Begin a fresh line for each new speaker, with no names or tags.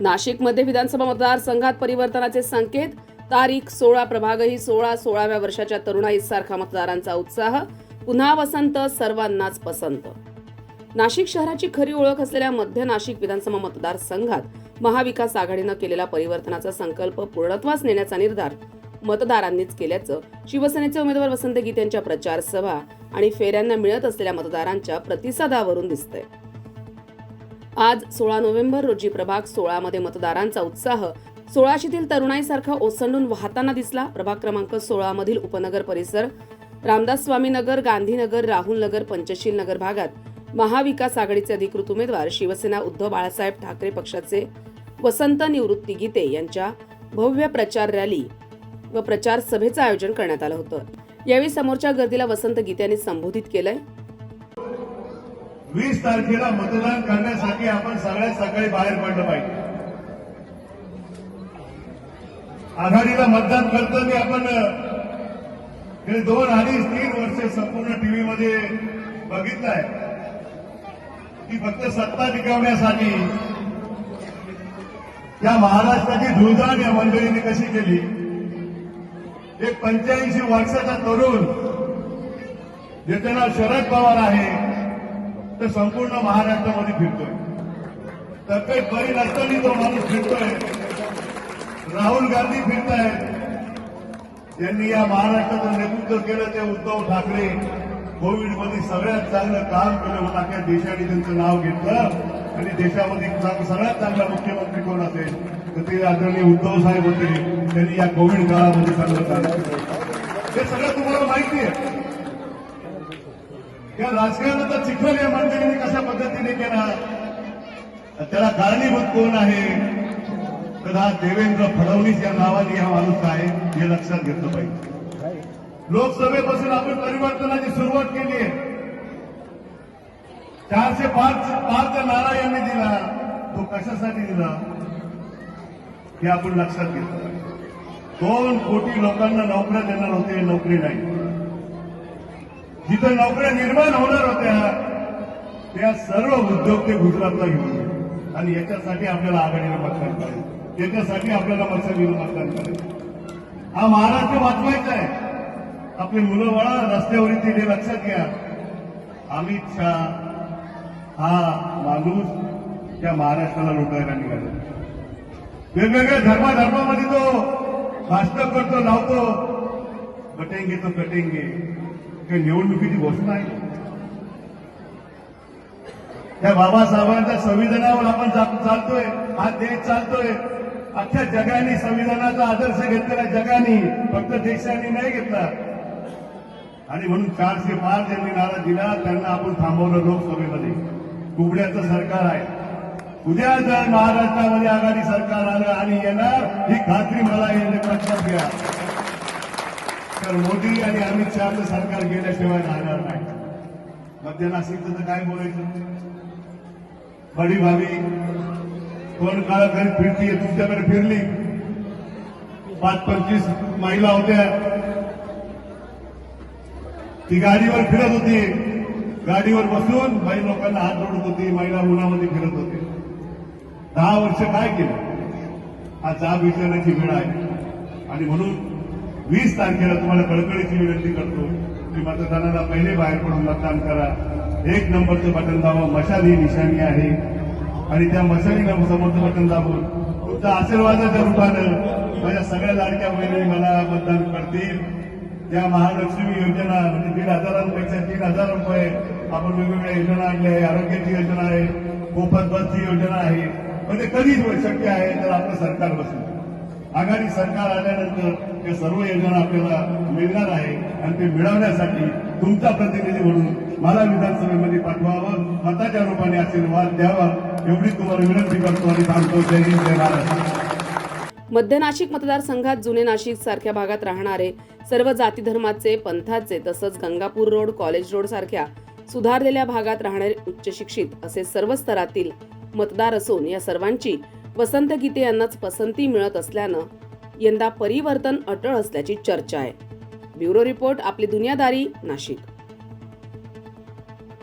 नाशिकमध्ये विधानसभा मतदारसंघात परिवर्तनाचे संकेत. तारीख सोळा प्रभागही सोळा सोळाव्या वर्षाच्या तरुणाईसारखा मतदारांचा उत्साह. पुन्हा वसंत सर्वांनाच पसंत. नाशिक शहराची खरी ओळख असलेल्या मध्य नाशिक विधानसभा मतदारसंघात महाविकास आघाडीनं केलेला परिवर्तनाचा संकल्प पूर्णत्वास नेण्याचा निर्धार मतदारांनीच केल्याचं शिवसेनेचे उमेदवार वसंत गीत यांच्या प्रचारसभा आणि फेऱ्यांना मिळत असलेल्या मतदारांच्या प्रतिसादावरून दिसतंय. आज सोळा नोव्हेंबर रोजी प्रभाग सोळामध्ये मतदारांचा उत्साह. सोळाशीतील तरुणाईसारखा ओसंडून वाहताना दिसला प्रभाग क्रमांक सोळा मधील उपनगर परिसर. रामदास स्वामी नगर गांधीनगर राहुल नगर पंचशील नगर भागात महाविकास आघाडीचे अधिकृत उमेदवार शिवसेना उद्धव बाळासाहेब ठाकरे पक्षाचे वसंत निवृत्ती गीते यांच्या भव्य प्रचार रॅली व प्रचार सभेचं आयोजन करण्यात आलं होतं. यावेळी समोरच्या गर्दीला वसंत गीते यांनी संबोधित केलंय.
वीस तारखेला मतदान करण्यासाठी आपण सगळ्यात सकाळी बाहेर पडलं पाहिजे. आघाडीला मतदान करताना आपण गेले दोन अडीच तीन वर्ष संपूर्ण टीव्ही मध्ये बघितलंय की फक्त सत्ता टिकवण्यासाठी या महाराष्ट्राची धुळधाण या मंडळीने कशी केली? एक पंच्याऐंशी वर्षाचा तरुण ज्याचं नाव शरद पवार आहे तर संपूर्ण महाराष्ट्रामध्ये फिरतोय. तर काही बरी नसताना तो माणूस फिरतोय राहुल गांधी फिरतायत ज्यांनी या महाराष्ट्राचं नेतृत्व केलं ते उद्धव ठाकरे कोविडमध्ये सगळ्यात चांगलं काम केलं म्हणून अख्या देशाने त्यांचं नाव घेतलं. आणि देशामध्ये सगळ्यात चांगला मुख्यमंत्री कोण असेल तर ते आदरणीय उद्धव साहेब होते. त्यांनी या कोविड काळामध्ये चांगलं काम केलं. हे सगळं तुम्हाला माहिती आहे. या राजकारणाचा चिखल या मंडळीने कशा पद्धतीने केला त्याला कारणीभूत कोण आहे? तर देवेंद्र फडणवीस या नावाने हा माणूस आहे हे लक्षात घेतलं पाहिजे. लोकसभेपासून आपण परिवर्तनाची सुरुवात केली आहे. चारशे पाच पाच नारा यांनी दिला. तो कशासाठी दिला? हे आपण लक्षात घेतलं दोन कोटी लोकांना नोकऱ्या देणार होते नोकरी नाही. जिथं नोकऱ्या निर्माण होणार होत्या त्या सर्व उद्योग ते गुजरातला घेऊन गेले. आणि याच्यासाठी आपल्याला आघाडीला मतदान करायचं. याच्यासाठी आपल्याला मत्सरीला मतदान करायचं. हा महाराष्ट्र वाचवायचा आहे. आपली मुलं वळा रस्त्यावर येतील हे लक्षात घ्या. अमित शहा हा माणूस त्या महाराष्ट्राला लुटायला निघाला. वेगवेगळ्या धर्माधर्मामध्ये तो भाषण करतो लावतो. कटेंगे तो कटेंगे हे निवडणुकीची घोषणा आहे. त्या बाबासाहेबांच्या संविधानावर आपण चालतोय हा देश चालतोय. अख्ख्या जगाने संविधानाचा आदर्श घेतलेला जगाने फक्त देशाने नाही घेतला. आणि म्हणून चारशे पाच यांनी नारा दिला त्यांना आपण थांबवलं लोकसभेमध्ये. कुबड्याचं सरकार आहे. उद्या जर महाराष्ट्रामध्ये आघाडी सरकार आलं आणि येणार ही खात्री मला येणे लक्षात घ्या. तर मोदी आणि अमित शहाचं सरकार गेल्याशिवाय राहणार नाही. मध्य नाशिकचं तर काय बोलायचं? बडी भावी कोण काळ घरी फिरतीये तुमच्याकडे फिरली? पाच पंचवीस महिला होत्या. ती गाडीवर फिरत होती. गाडीवर बसून बाई लोकांना हात जोडत होती महिला उन्हामध्ये फिरत होती. दहा वर्ष काय केलं? हा जाब विचारण्याची वेळ आहे. आणि म्हणून वीस तारखेला तुम्हाला कळकळीची विनंती करतो. की मतदानाला पहिले बाहेर पडून मतदान करा. एक नंबरचं बटन दाबा. मशाली निशाणी आहे. आणि त्या मशाली समोरचं बटन दाबून. तुमच्या आशीर्वादाच्या रूपानं. माझ्या सगळ्या लाडक्या बहिणी मला मतदान करतील. त्या महालक्ष्मी योजना म्हणजे दीड हजारांपेक्षा तीन हजार रुपये आपण वेगवेगळ्या योजना आणल्या आहे आरोग्याची योजना आहे. मोफत बसची योजना आहे. म्हणजे कधीच शक्य आहे तर आपलं सरकार बसलं. आघाडी सरकार आल्यानंतर या सर्व योजना आपल्याला मिळणार आहे आणि ते मिळवण्यासाठी तुमचा प्रतिनिधी म्हणून मला विधानसभेमध्ये पाठवावं मताच्या रूपाने आशीर्वाद द्यावा एवढी तुम्हाला विनंती करतो आणि थांबतो जय हिंद जय महाराष्ट्र
मध्य नाशिक मतदारसंघात जुने नाशिक सारख्या भागात राहणारे सर्व जाती धर्माचे पंथाचे तसंच गंगापूर रोड कॉलेज रोड सारख्या सुधारलेल्या भागात राहणारे उच्च शिक्षित असे सर्व स्तरातील मतदार असून या सर्वांची वसंत गीते यांनाच पसंती मिळत असल्यानं यंदा परिवर्तन अटळ असल्याची चर्चा आहे. ब्युरो रिपोर्ट आपली दुनियादारी नाशिक.